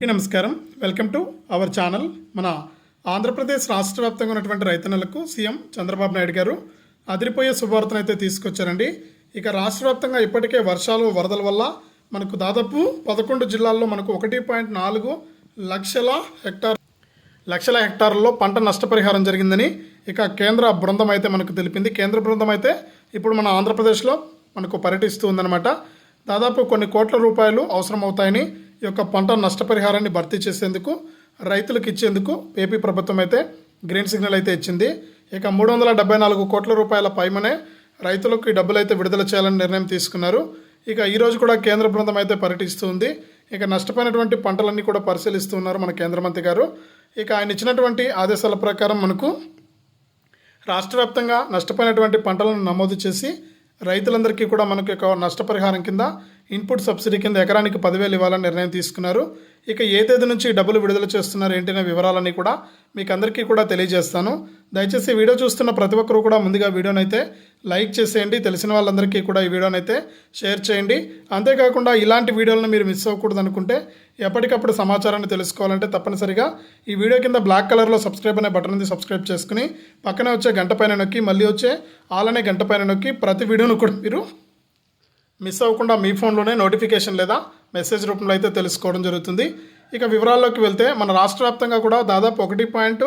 నమస్కారం. Welcome to our channel. మన ఆంధ్రప్రదేశ్ రాష్ట్ర వ్యాప్తంగా ఉన్నటువంటి రైతన్నలకు సీఎం చంద్రబాబు నాయుడు గారు అదిరిపోయే శుభవార్తను అయితే తీసుకొచ్చారండి. ఇక రాష్ట్ర వ్యాప్తంగా ఇప్పటికే వర్షాలు వరదల వల్ల మనకు దాదాపు పదకొండు జిల్లాల్లో మనకు ఒకటి పాయింట్ నాలుగు లక్షల హెక్టార్ లక్షల హెక్టార్లలో పంట నష్టపరిహారం జరిగిందని ఇక కేంద్ర బృందం అయితే మనకు తెలిపింది. కేంద్ర బృందం అయితే ఇప్పుడు మన ఆంధ్రప్రదేశ్లో మనకు పర్యటిస్తూ ఉందన్నమాట. దాదాపు కొన్ని కోట్ల రూపాయలు అవసరం అవుతాయని ఈ యొక్క పంట నష్టపరిహారాన్ని భర్తీ చేసేందుకు రైతులకు ఇచ్చేందుకు ఏపీ ప్రభుత్వం అయితే గ్రీన్ సిగ్నల్ అయితే ఇచ్చింది. ఇక మూడు వందల డెబ్బై నాలుగు కోట్ల రూపాయల పైమనే రైతులకు ఈ డబ్బులు అయితే విడుదల చేయాలని నిర్ణయం తీసుకున్నారు. ఇక ఈరోజు కూడా కేంద్ర బృందం అయితే పర్యటిస్తూ ఉంది. ఇక నష్టపోయినటువంటి పంటలన్నీ కూడా పరిశీలిస్తూ ఉన్నారు మన కేంద్ర మంత్రి గారు. ఇక ఆయన ఇచ్చినటువంటి ఆదేశాల ప్రకారం మనకు రాష్ట్ర వ్యాప్తంగా నష్టపోయినటువంటి పంటలను నమోదు చేసి రైతులందరికీ కూడా మనకు ఒక నష్టపరిహారం కింద ఇన్పుట్ సబ్సిడీ కింద ఎకరానికి పదివేలు ఇవ్వాలని నిర్ణయం తీసుకున్నారు. ఇక ఏ తేదీ నుంచి డబ్బులు విడుదల చేస్తున్నారు ఏంటనే వివరాలన్నీ కూడా మీకు అందరికీ కూడా తెలియజేస్తాను. దయచేసి వీడియో చూస్తున్న ప్రతి ఒక్కరూ కూడా ముందుగా వీడియోని అయితే లైక్ చేసేయండి. తెలిసిన వాళ్ళందరికీ కూడా ఈ వీడియోని అయితే షేర్ చేయండి. అంతేకాకుండా ఇలాంటి వీడియోలను మీరు మిస్ అవ్వకూడదు అనుకుంటే ఎప్పటికప్పుడు సమాచారాన్ని తెలుసుకోవాలంటే తప్పనిసరిగా ఈ వీడియో కింద బ్లాక్ కలర్లో సబ్స్క్రైబ్ అనే బటన్ ఉంది సబ్స్క్రైబ్ చేసుకుని పక్కనే వచ్చే గంట పైన నొక్కి మళ్ళీ వచ్చే ఆల్ అనే గంట పైన నొక్కి ప్రతి వీడియోను కూడా మీరు మిస్ అవ్వకుండా మీ ఫోన్లోనే నోటిఫికేషన్ లేదా మెసేజ్ రూపంలో అయితే తెలుసుకోవడం జరుగుతుంది. ఇక వివరాల్లోకి వెళ్తే మన రాష్ట్ర వ్యాప్తంగా కూడా దాదాపు ఒకటి పాయింట్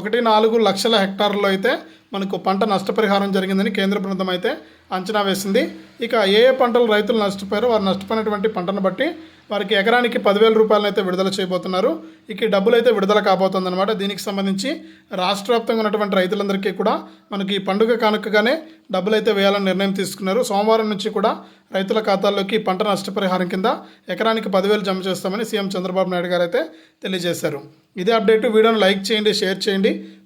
ఒకటి నాలుగు లక్షల హెక్టార్లో అయితే మనకు పంట నష్టపరిహారం జరిగిందని కేంద్ర బృందం అయితే అంచనా వేసింది. ఇక ఏ ఏ పంటలు రైతులు నష్టపోయారో వారు నష్టపోయినటువంటి పంటను బట్టి వారికి ఎకరానికి పదివేల రూపాయలను అయితే విడుదల చేయబోతున్నారు. ఇక ఈ డబ్బులు అయితే విడుదల కాబోతుందన్నమాట. దీనికి సంబంధించి రాష్ట్ర వ్యాప్తంగా ఉన్నటువంటి రైతులందరికీ కూడా మనకి ఈ పండుగ కానుకగానే డబ్బులు అయితే వేయాలని నిర్ణయం తీసుకున్నారు. సోమవారం నుంచి కూడా రైతుల ఖాతాల్లోకి పంట నష్టపరిహారం కింద ఎకరానికి పదివేలు జమ చేస్తామని సీఎం చంద్రబాబు నాయుడు గారు అయితే తెలియజేశారు. ఇదే అప్డేట్. వీడియోను లైక్ చేయండి షేర్ చేయండి.